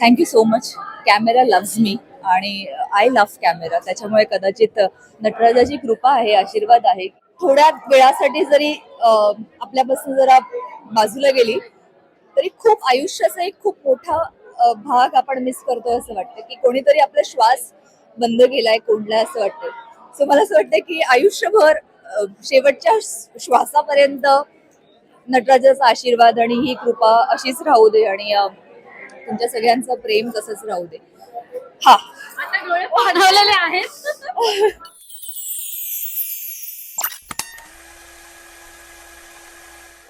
Thank you so much camera loves me आणि I love camera त्याच्यामुळे कदाचित uh, नटराजाची कृपा आहे आशीर्वाद आहे. थोड्या वेळासाठी जरी uh, आपल्यापासून जरा बाजूला गेली तरी खूप आयुष्याचा एक खूप मोठा uh, भाग आपण मिस करतोय असं वाटतं की कोणीतरी आपला श्वास बंद केलाय कोंडलाय असं वाटतंय सो मला असं वाटतं की आयुष्यभर शेवटच्या श्वासापर्यंत नटराजाचा आशीर्वाद आणि ही कृपा अशीच राहू दे आणि तुमच्या सगळ्यांचं प्रेम तसंच राहू दे. हा. आता डोळे पाणवलेले आहेत.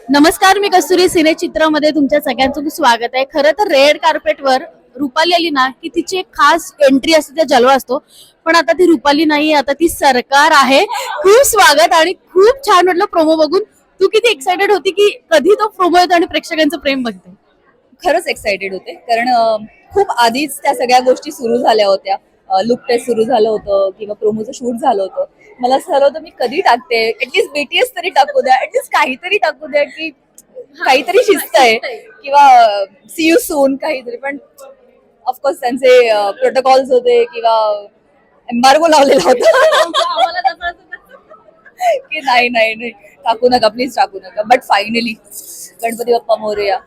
नमस्कार मी कस्तुरी सिने चित्रामध्ये तुमच्या सगळ्यांचं खूप स्वागत आहे. खरं तर रेड कार्पेटवर रुपाली आली ना की तिची एक खास एंट्री असते त्या जलवा असतो. पण आता ती रुपाली नाही आता ती सरकार आहे. खूप स्वागत आणि खूप छान वाटलं प्रोमो बघून. तू किती एक्साइटेड होती की कधी तो प्रोमो येतो आणि प्रेक्षकांचं प्रेम बघते खरंच एक्साइटेड होते. कारण खूप आधीच त्या सगळ्या गोष्टी सुरू झाल्या होत्या. लुक टेस्ट सुरू झालं होतं किंवा प्रोमोचं शूट झालं होतं. मला असं झालं होतं मी कधी टाकते? ऍटलीस्ट बीटीएस तरी टाकू द्या. ऍटलीस्ट काहीतरी टाकू द्या की काहीतरी शिस्त आहे किंवा सी यू सून काहीतरी. पण ऑफकोर्स त्यांचे प्रोटोकॉल्स होते किंवा एम्बार्गो लावलेला होता. की नाही नाही नाही. टाकू नका प्लीज टाकू नका. But finally Ganpati Bappa Morya.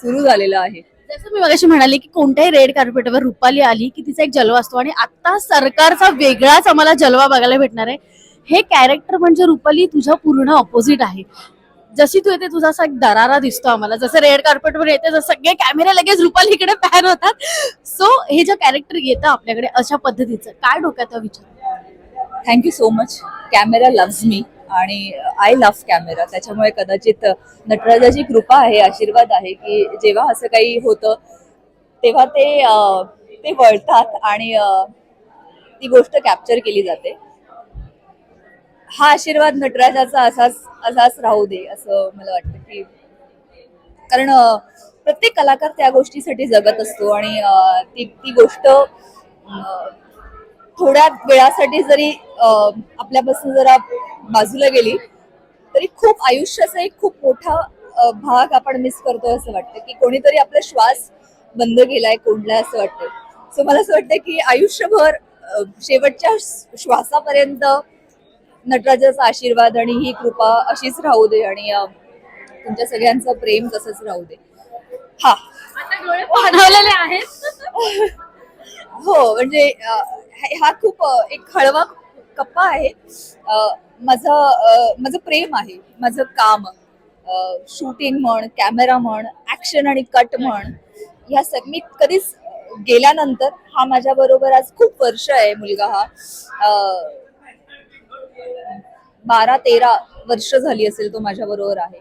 सुरू झालेलं आहे. जसं मी मगाशी म्हणाले की कोणत्याही रेड कार्पेटवर रुपाली आली की तिचा एक जलवा असतो आणि आता सरकारचा वेगळाच आम्हाला जलवा बघायला भेटणार आहे. हे कॅरेक्टर म्हणजे रुपाली तुझ्या पूर्ण ऑपोजिट आहे. जशी तू येते तुझा असा एक दरारा दिसतो आम्हाला. जसं रेड कार्पेटवर येते जसं सगळे कॅमेरे लगेच रुपाली इकडे पॅन होतात. सो हे जे कॅरेक्टर येतं आपल्याकडे अशा पद्धतीचं. काय डोक्यात विचार? Thank you so much camera loves me आणि आय लव्ह कॅमेरा त्याच्यामुळे कदाचित नटराजाची कृपा आहे आशीर्वाद आहे की जेव्हा असं काही होतं तेव्हा ते ते वळतात आणि ती गोष्ट कॅप्चर केली जाते. हा आशीर्वाद नटराजाचा असाच असाच राहू दे असं मला वाटतं की कारण प्रत्येक कलाकार त्या गोष्टीसाठी जगत असतो आणि ती ती गोष्ट थोड्या वेळासाठी जरी आपल्यापासून जरा बाजूला गेली तरी खूप आयुष्याचा एक खूप मोठा भाग आपण मिस करतोय असं वाटतं की कोणीतरी आपला श्वास बंद केलाय कोंडलाय असं वाटतंय सो मला असं वाटतं की आयुष्यभर शेवटच्या श्व- श्वासापर्यंत नटराजाचा आशीर्वाद आणि ही कृपा अशीच राहू दे आणि तुमच्या सगळ्यांचं प्रेम तसंच राहू दे. हा. हो म्हणजे हा खूप एक हळवा कप्पा आहे. माझं माझं प्रेम आहे. माझं काम शूटिंग म्हण कॅमेरा म्हण ऍक्शन आणि कट म्हण ह्या सग मी कधीच गेल्यानंतर हा माझ्या बरोबर आज खूप वर्ष आहे मुलगा हा. बारा तेरा वर्ष झाली असेल तो माझ्या बरोबर आहे.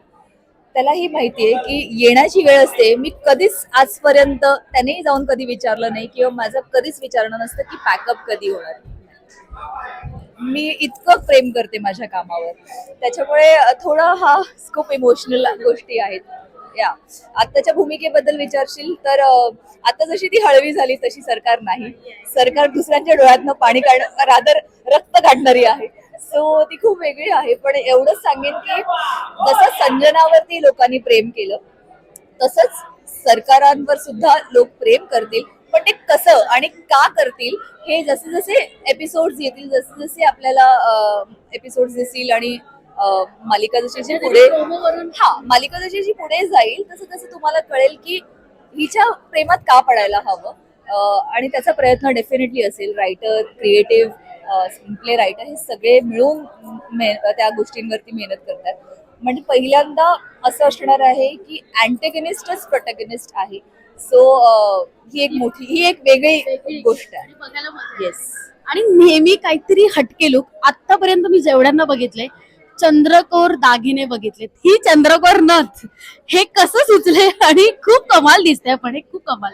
त्यालाही माहिती आहे की येण्याची वेळ असते. मी कधीच आजपर्यंत त्यानेही जाऊन कधी विचारलं नाही किंवा माझं कधीच विचारणं नसतं की पॅकअप कधी होणार मी इतकं प्रेम करते माझ्या कामावर. त्याच्यामुळे थोडा हा खूप इमोशनल गोष्टी आहेत. या. आत्ताच्या भूमिकेबद्दल विचारशील तर आता जशी ती हळवी झाली तशी सरकार नाही. सरकार दुसऱ्यांच्या डोळ्यातनं पाणी काढ रादर रक्त काढणारी आहे. सो ती खूप वेगळी आहे. पण एवढंच सांगेन की जसं संजनावरती लोकांनी प्रेम केलं तसंच सरकारांवर सुद्धा लोक प्रेम करतील. पण ते कसं आणि का करतील हे जसे जसे एपिसोड येतील जसे जसे आपल्याला एपिसोड दिसतील आणि मालिका जशी जी पुढे हा मालिका जशी जी पुढे जाईल तसं तसं तुम्हाला कळेल की हिच्या प्रेमात का पडायला हवं. आणि त्याचा प्रयत्न डेफिनेटली असेल. Writer creative screenplay writer हे सगळे मिळून मे- त्या गोष्टींवरती मेहनत करतात. म्हणजे पहिल्यांदा असं असणार आहे की अँटेगनिस्टच प्रोटॅगनिस्ट आहे. सो ही एक मोठी ही एक वेगळी गोष्ट आहे. येस आणि नेहमी काहीतरी हटके लुक आतापर्यंत मी जेवढ्यांना बघितले चंद्रकोर दागिने बघितलेत. ही चंद्रकोर नथ. हे कसं सुचले आणि खूप कमाल दिसतंय पण हे खूप कमाल.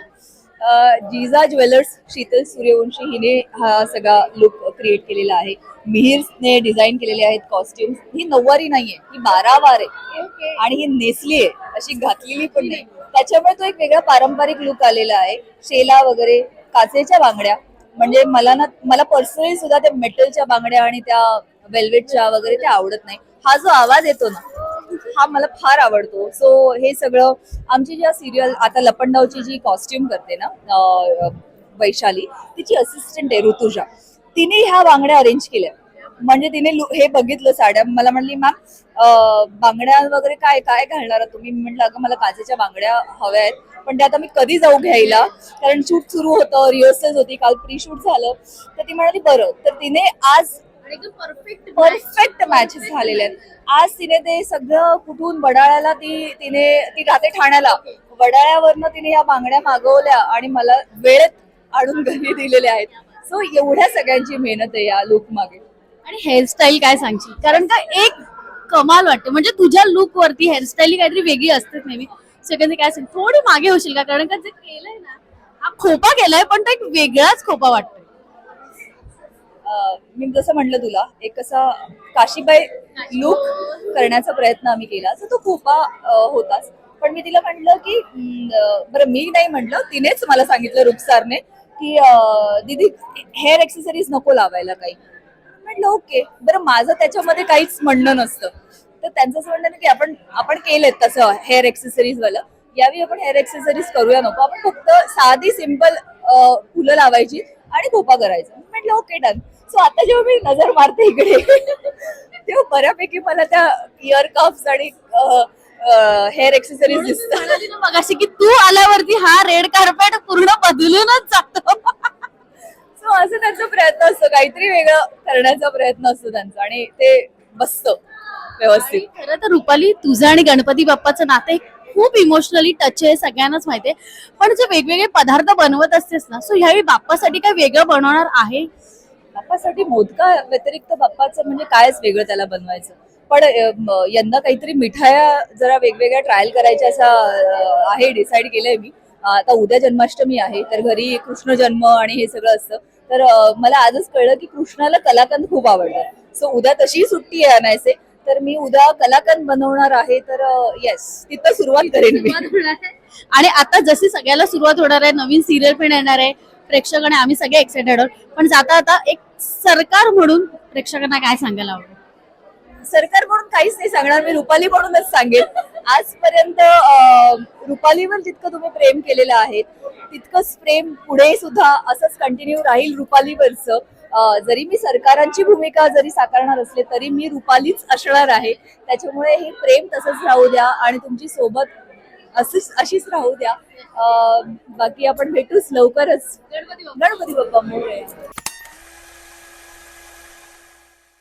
जिजा ज्वेलर्स शीतल सूर्यवंशी हिने हा सगळा लुक क्रिएट केलेला आहे. मिहिरने डिझाईन केलेले आहेत कॉस्ट्युम्स ही नऊवारी नाहीये ही बारावार आहे. आणि ही नेसली आहे अशी घातलेली पण नाही. त्याच्यामुळे तो एक वेगळा पारंपरिक लुक आलेला आहे. शेला वगैरे काचेच्या बांगड्या. म्हणजे मला ना मला पर्सनली सुद्धा त्या मेटलच्या बांगड्या आणि त्या वेल्वेटच्या वगैरे त्या आवडत नाही. हा जो आवाज येतो ना हा मला फार आवडतो. सो हे सगळं आमची ज्या सिरियल आता लपंडावची जी कॉस्ट्युम करते ना वैशाली तिची असिस्टंट आहे ऋतुजा. तिने ह्या बांगड्या अरेंज केल्या. म्हणजे तिने लु- हे बघितलं साड्या. मला म्हणली मॅम बांगड्या वगैरे काय काय घालणार तुम्ही? म्हटलं अगं मला काचेच्या बांगड्या हव्या आहेत. पण ते आता मी कधी जाऊ घ्यायला? कारण शूट सुरू होतं रिहर्सल होती. काल प्री शूट झालं. तर ती म्हणाली बरं. तर तिने आज परफेक्ट परफेक्ट मॅचेस झालेले आहेत. आज तिने ते सगळं कुठून वडाळ्याला ती तिने ती राहते ठाण्याला. वडाळ्यावरनं तिने या बांगड्या मागवल्या आणि मला वेळेत आणून घरी दिलेल्या आहेत. सो एवढ्या सगळ्यांची मेहनत आहे या लुक मागे. आणि हेअरस्टाईल काय सांगशील? कारण का एक कमाल वाटते. म्हणजे तुझ्या लुक वरती हेअरस्टाईल काहीतरी वेगळी असतेच नेहमी. सगळ्यांचे काय सांग थोडी मागे होशील का? कारण का जे केलंय ना हा खोपा केलाय पण तो एक वेगळाच खोपा वाटतोय. अं, मी जसं म्हणलं तुला एक असा काशीबाई लुक करण्याचा प्रयत्न आम्ही केला तर तो खूपा होताच. पण मी तिला म्हटलं की बरं मी नाही म्हटलं तिनेच मला सांगितलं रुपसारने की दीदी हेअर एक्सेसरीज नको लावायला काही. म्हटलं ओके बरं माझं त्याच्यामध्ये काहीच म्हणणं नसतं. तर त्यांचं असं म्हणणं की आपण आपण केलेत तसं हेअर एक्सेसरीज वालं. यावेळी आपण हेअर एक्सेसरीज करूया नको. आपण फक्त साधी सिंपल फुलं लावायची आणि खोपा करायचा. म्हटलं ओके डन. सो आता जेव्हा मी नजर मारते इकडे तेव्हा बऱ्यापैकी मला त्या इयर कप्स आणि हेअर एक्सेसरीज दिसतात. तिनं मगाशी की तू आल्यावरती हा रेड कार्पेट पूर्ण बदलूनच जातो. सो असं त्यांचा प्रयत्न असतो काहीतरी वेगळं करण्याचा प्रयत्न असतो त्यांचा आणि ते बसतं व्यवस्थित. खरं तर रुपाली तुझं आणि गणपती बाप्पाचं नातं खूप इमोशनली टच आहे सगळ्यांनाच माहिती आहे. पण जे वेगवेगळे पदार्थ बनवत असतेस ना सो ह्यावेळी बाप्पासाठी काय वेगळं बनवणार आहे? बाप्पासाठी मोदका व्यतिरिक्त बाप्पाचं म्हणजे कायच वेगळं त्याला बनवायचं. पण यंदा काहीतरी मिठाया जरा वेगवेगळ्या ट्रायल करायच्या असा आहे डिसाईड केलंय मी. आता उद्या जन्माष्टमी आहे तर घरी कृष्ण जन्म आणि हे सगळं असतं. तर मला आजच कळलं की कृष्णाला कलाकंद खूप आवडतात. सो उद्या तशी सुट्टी आहे अनायसे तर मी उद्या कलाकंद बनवणार आहे तर येस तिथं सुरुवात करेन मी. आणि आता जशी सगळ्याला सुरुवात होणार आहे नवीन सिरियल पण येणार आहे प्रेक्षक आणि आम्ही सगळे एक्सायटेड आहोत. पण जाता आता एक सरकार म्हणून प्रेक्षकांना काय सांगायला आवडेल? सरकार म्हणून काहीच नाही सांगणार मी रुपाली म्हणूनच सांगेन आजपर्यंत रुपालीवर जितकं तुम्ही प्रेम केलेलं आहे तितकंच प्रेम पुढे सुद्धा असंच कंटिन्यू राहील रुपालीवरचं. जरी मी सरकारांची भूमिका जरी साकारणार असले तरी मी रुपालीच असणार आहे. त्याच्यामुळे हे प्रेम तसंच राहू द्या आणि तुमची सोबत असंच अशीच राहू द्या. बाकी आपण भेटूच लवकरच. गणपती बाप्पा मोरे.